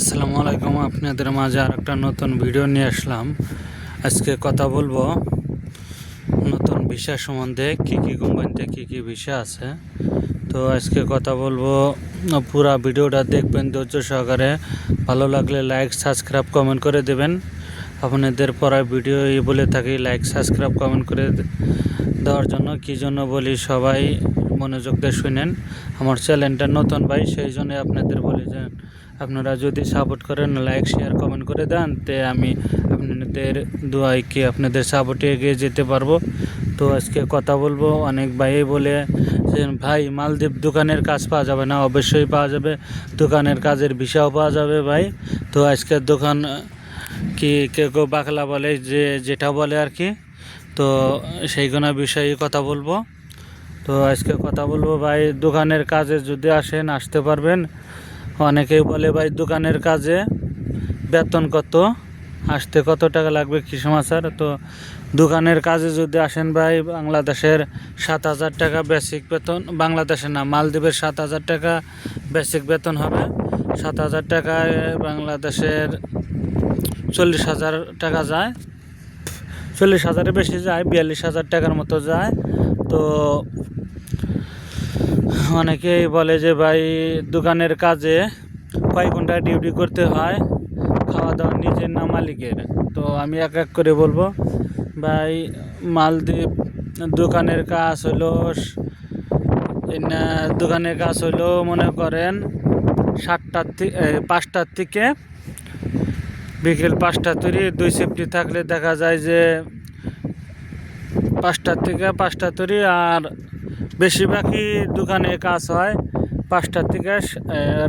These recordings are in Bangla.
আসসালামু আলাইকুম। আপনাদের মাঝে আর একটা নতুন ভিডিও নিয়ে আসলাম। আজকে কথা বলব নতুন ভিসা সম্বন্ধে কী কী কোম্পানিতে কী কী ভিসা আছে। তো আজকে কথা বলব পুরা ভিডিওটা দেখবেন ধৈর্য সহকারে। ভালো লাগলে লাইক সাবস্ক্রাইব কমেন্ট করে দেবেন। আপনাদের পড়া ভিডিও বলে থাকি লাইক সাবস্ক্রাইব কমেন্ট করে দেওয়ার জন্য কী জন্য বলি সবাই মনোযোগ দিয়ে শুনেন। আমার চ্যানেলটা নতুন ভাই, সেই জন্য আপনাদের বলে যান আপনারা যদি সাপোর্ট করেন লাইক শেয়ার কমেন্ট করে দেন, তে আমি আপনাদের দোয়াই কি আপনাদের সাপোর্টে এগিয়ে যেতে পারব। তো আজকে কথা বলব, অনেক ভাই বলে যে, ভাই, মালদ্বীপ দোকানের কাজ পাওয়া যাবে না। অবশ্যই পাওয়া যাবে। দোকানের কাজের ভিসাও পাওয়া যাবে ভাই। তো আজকে দোকান, কি কেউ কেউ বাকলা বলে যে, যেটা বলে আর কি। তো সেইগুলো বিষয়ে কথা বলব। তো আজকে কথা বলব ভাই, দোকানের কাজে যদি আসেন, আসতে পারবেন। অনেকেই বলে ভাই, দোকানের কাজে বেতন কত? আসতে কত টাকা লাগবে কি সমাচার? তো দোকানের কাজে যদি আসেন ভাই, বাংলাদেশের সাত হাজার টাকা বেসিক বেতন বাংলাদেশের না, মালদ্বীপের সাত হাজার টাকা বেসিক বেতন হবে। সাত হাজার টাকায় বাংলাদেশের চল্লিশ হাজার টাকা যায়। চল্লিশ হাজারের বেশি যায়, বিয়াল্লিশ হাজার টাকার মতো যায়। তো অনেকেই বলে যে ভাই, দোকানের কাজে কয় ঘণ্টা ডিউটি করতে হয় খাওয়া দাওয়া নিজের না মালিকের। তো আমি এক এক করে বলব, ভাই, মালদ্বীপ দোকানের কাজ হলো দোকানের কাজ হলো মনে করেন সাতটার থেকে পাঁচটার থেকে বিকেল পাঁচটা তৈরি, দুই সেফটি থাকলে দেখা যায় যে পাঁচটার থেকে পাঁচটা তৈরি আর বেশিরভাগই দোকানে কাজ হয় পাঁচটার থেকে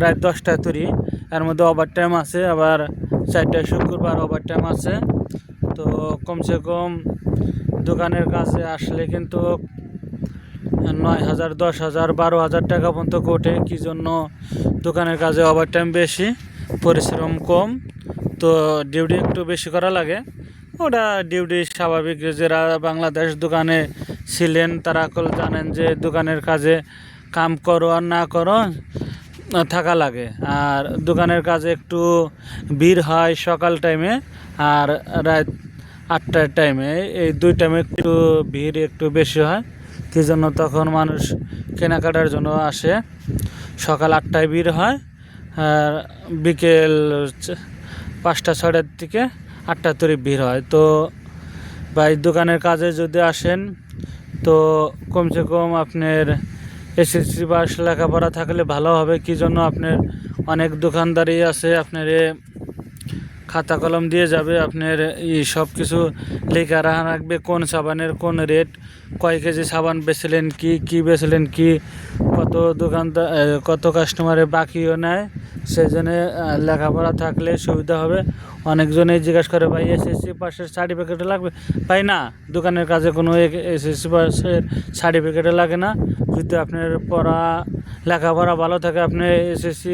রাত দশটা তৈরি। এর মধ্যে ওভার টাইম আছে, আবার চারটায় শুক্রবার ওভার টাইম আছে। তো কমসে কম দোকানের কাছে আসলে কিন্তু নয় হাজার, দশ হাজার, বারো হাজার টাকা পর্যন্ত কোটে। কি জন্য দোকানের কাজে ওভার টাইম বেশি? পরিশ্রম কম। তো ডিউটি একটু বেশি করা লাগে। ওটা ডিউটি স্বাভাবিক যারা বাংলাদেশ দোকানে ছিলেন, তারা কল জানেন যে দোকানের কাজে কাম করো আর না করো, থাকা লাগে। আর দোকানের কাজে একটু ভিড় হয় সকাল টাইমে আর রাত আটটার টাইমে এই দুই টাইমে একটু ভিড় একটু বেশি হয়। কী জন্য তখন মানুষ কেনাকাটার জন্য আসে। সকাল আটটায় ভিড় হয় আর বিকেল পাঁচটা ছটার থেকে আটটা তৈরি ভিড় হয়। তো ভাই, দোকানের কাজে যদি আসেন তো কমসে কম আপনার এসএসসি পাস লেখাপড়া থাকলে ভালো হবে। কি জন্য আপনার অনেক দোকানদারি আছে, আপনার এ খাতা কলম দিয়ে যাবে, আপনার ই সব কিছু লেখা রাখা রাখবে। কোন সাবানের কোন রেট কয় কেজি সাবান বেচলেন কি কি বেচলেন কি, কত দোকানদার কত কাস্টমারে বাকিও নেয়। সেই জন্য লেখাপড়া থাকলে সুবিধা হবে। অনেকজনেই জিজ্ঞেস করে, ভাই এসএসসি পাশের সার্টিফিকেট লাগবে? ভাই, না, দোকানের কাজে কোনো এসএসসি পাসের সার্টিফিকেট লাগে না। যদি আপনার পড়া, লেখাপড়া ভালো থাকে, আপনি এসএসসি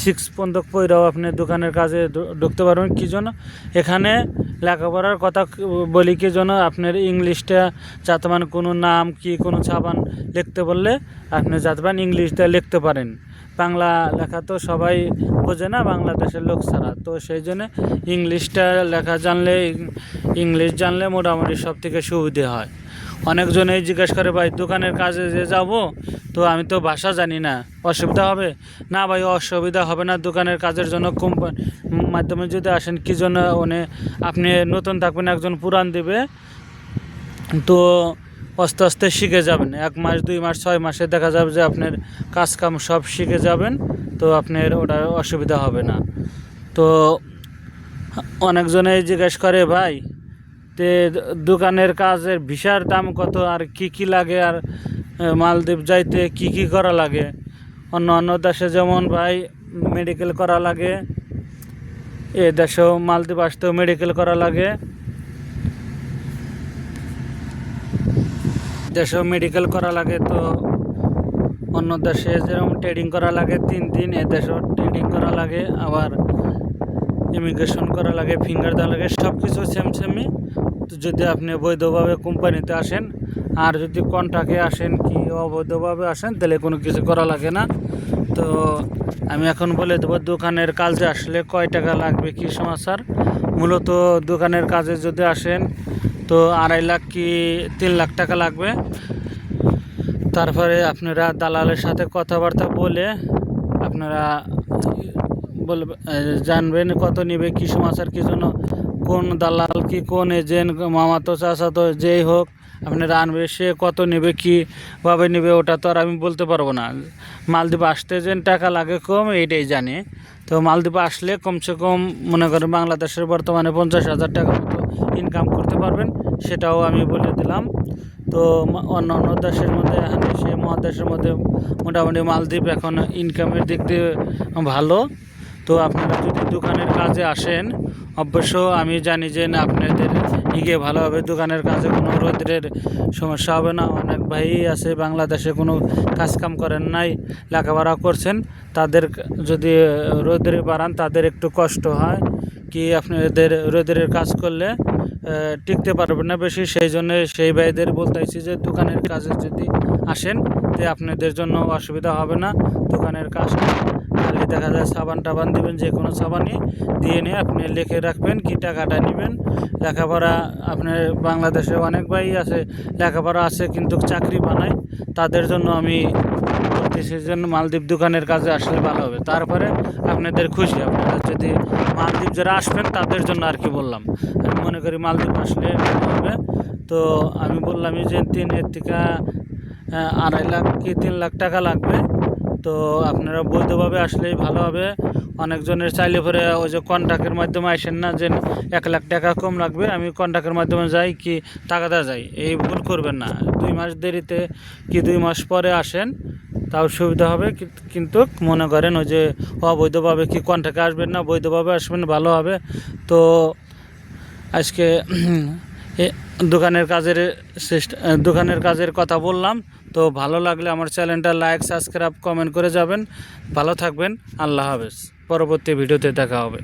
সিক্স পর্যন্ত পড়েও আপনি দোকানের কাজে ঢুকতে পারবেন। কী জন্য? এখানে লেখাপড়ার কথা বলি কি জন্য? আপনার ইংলিশটা যাতে মানে কোনো নাম কি কোনো সাবান লিখতে বললে আপনি যাতে পারেন ইংলিশটা লিখতে পারেন। বাংলা লেখা তো সবাই বোঝে না, বাংলাদেশের লোক ছাড়া। তো সেই জন্য ইংলিশটা লেখা জানলে, ইংলিশ জানলে মোটামুটি সব থেকে সুবিধে হয়। অনেকজনেই জিজ্ঞেস করে, ভাই, দোকানের কাজে যে যাব, তো আমি তো ভাষা জানি না, অসুবিধা হবে? না ভাই, অসুবিধা হবে না, দোকানের কাজের জন্য কোম্পানি মাধ্যমে যদি আসেন, কি জন্য ওনে আপনি নতুন থাকবেন, একজন পুরান দিবে? তো আস্তে আস্তে শিখে যাবেন। এক মাস, দুই মাস, ছয় মাসে দেখা যাবে যে আপনার কাজ কাম সব শিখে যাবেন, তো আপনার ওটা অসুবিধা হবে না। তো অনেকজনেই জিজ্ঞেস করে, ভাই, তে দোকানের কাজের ভিসার দাম কত? আর কি কি লাগে? আর মালদ্বীপ যাইতে কি কি করা লাগে? অন্য অন্য দেশে যেমন, ভাই মেডিকেল করা লাগে। এ দেশেও মালদ্বীপ আসতেও মেডিকেল করা লাগে। দেশেও মেডিকেল করা লাগে। তো অন্য দেশে যেরকম ট্রেডিং করা লাগে, তিন দিন এ দেশেও ট্রেডিং করা লাগে। আবার ইমিগ্রেশন করা লাগে ফিঙ্গার দেওয়া লাগে সব কিছু সেম সেমই যদি আপনি বৈধভাবে কোম্পানিতে আসেন, আর যদি কন্ট্রাক্টে আসেন কি অবৈধভাবে আসেন, তাহলে কোনো কিছু করা লাগে না। তো আমি এখন বলে দেবো, দোকানের কাজে আসলে কয় টাকা লাগবে কী সমাচার? মূলত দোকানের কাজে যদি আসেন, তো আড়াই লাখ কি তিন লাখ টাকা লাগবে? তারপরে আপনারা দালালের সাথে কথাবার্তা বলে আপনারা বলবে জানবেন কত নেবে কী সমাচার কী জন্য, কোন দালাল কি, কোন এজেন্ট, মামাতো চাচাতো, যেই হোক আপনারা আনবে সে কত নেবে কীভাবে নেবে, ওটা তো আর আমি বলতে পারব না। মালদ্বীপ আসতে যে টাকা লাগে কম, এইটাই জানি। তো মালদ্বীপ আসলে কমসে কম, মনে করেন বাংলাদেশের বর্তমানে পঞ্চাশ হাজার টাকা মতো ইনকাম করতে পারবেন, সেটাও আমি বলে দিলাম। তো অন্য অন্য দেশের মধ্যে, এখন সে মহাদেশের মধ্যে মোটামুটি মালদ্বীপ এখন ইনকামের দিক দিয়ে ভালো। তো আপনারা যদি দোকানের কাজে আসেন, অবশ্য আমি জানি যে আপনাদের এগিয়ে ভালোভাবে দোকানের কাজে কোনো রোদ্রের সমস্যা হবে না। অনেক ভাই আছে, বাংলাদেশে কোনো কাজ কাম করেন নাই, লেখাপড়া করছেন। তাদের যদি রোদ্রে বাড়ান, তাদের একটু কষ্ট হয় কি আপনাদের রোদ্রের কাজ করলে টিকতে পারবেন না বেশি। সেই জন্য সেই ভাইদের বলতেছি যে, দোকানের কাজে যদি আসেন, তে আপনাদের জন্য অসুবিধা হবে না। দোকানের কাজটা খালি দেখা যায় সাবান টাবান দিবেন যে কোনো সাবানই দিয়ে নিয়ে আপনি লিখে রাখবেন কি টাকাটা নেবেন। লেখাপড়া আপনার বাংলাদেশে অনেক ভাই আছে লেখাপড়া আছে কিন্তু চাকরি বানায় তাদের জন্য আমি বলতেছি যে মালদ্বীপ দোকানের কাজে আসলে ভালো হবে। তারপরে আপনাদের খুশি আপনারা যদি মালদ্বীপ যারা আসবেন তাদের জন্য আর কি বললাম। আমি মনে করি মালদ্বীপ আসলে হবে। তো আমি বললামই যে তিনের থেকে আহ, আড়াই লাখ কি তিন লাখ টাকা লাগবে? তো আপনারা বৈধভাবে আসলেই ভালো হবে। অনেকজনের চাইলে পরে ওই যে কন্ট্রাক্টের মাধ্যমে আসেন না যে এক লাখ টাকা কম লাগবে, আমি কন্ট্রাক্টের মাধ্যমে যাই কি টাকা দেওয়া যাই। এই ভুল করবেন না। দুই মাস দেরিতে কি দুই মাস পরে আসেন, তাও সুবিধা হবে। কিন্তু মনে করেন ওই যে অবৈধভাবে কি কন্ট্রাক্টে আসবেন না, বৈধভাবে আসবেন, ভালো হবে। তো আজকে দোকানের কাজের দোকানের কাজের কথা বললাম। তো ভালো লাগলে আমার চ্যানেলটা লাইক, সাবস্ক্রাইব, কমেন্ট করে যাবেন। ভালো থাকবেন। আল্লাহ হাফেজ। পরবর্তী ভিডিওতে দেখা হবে।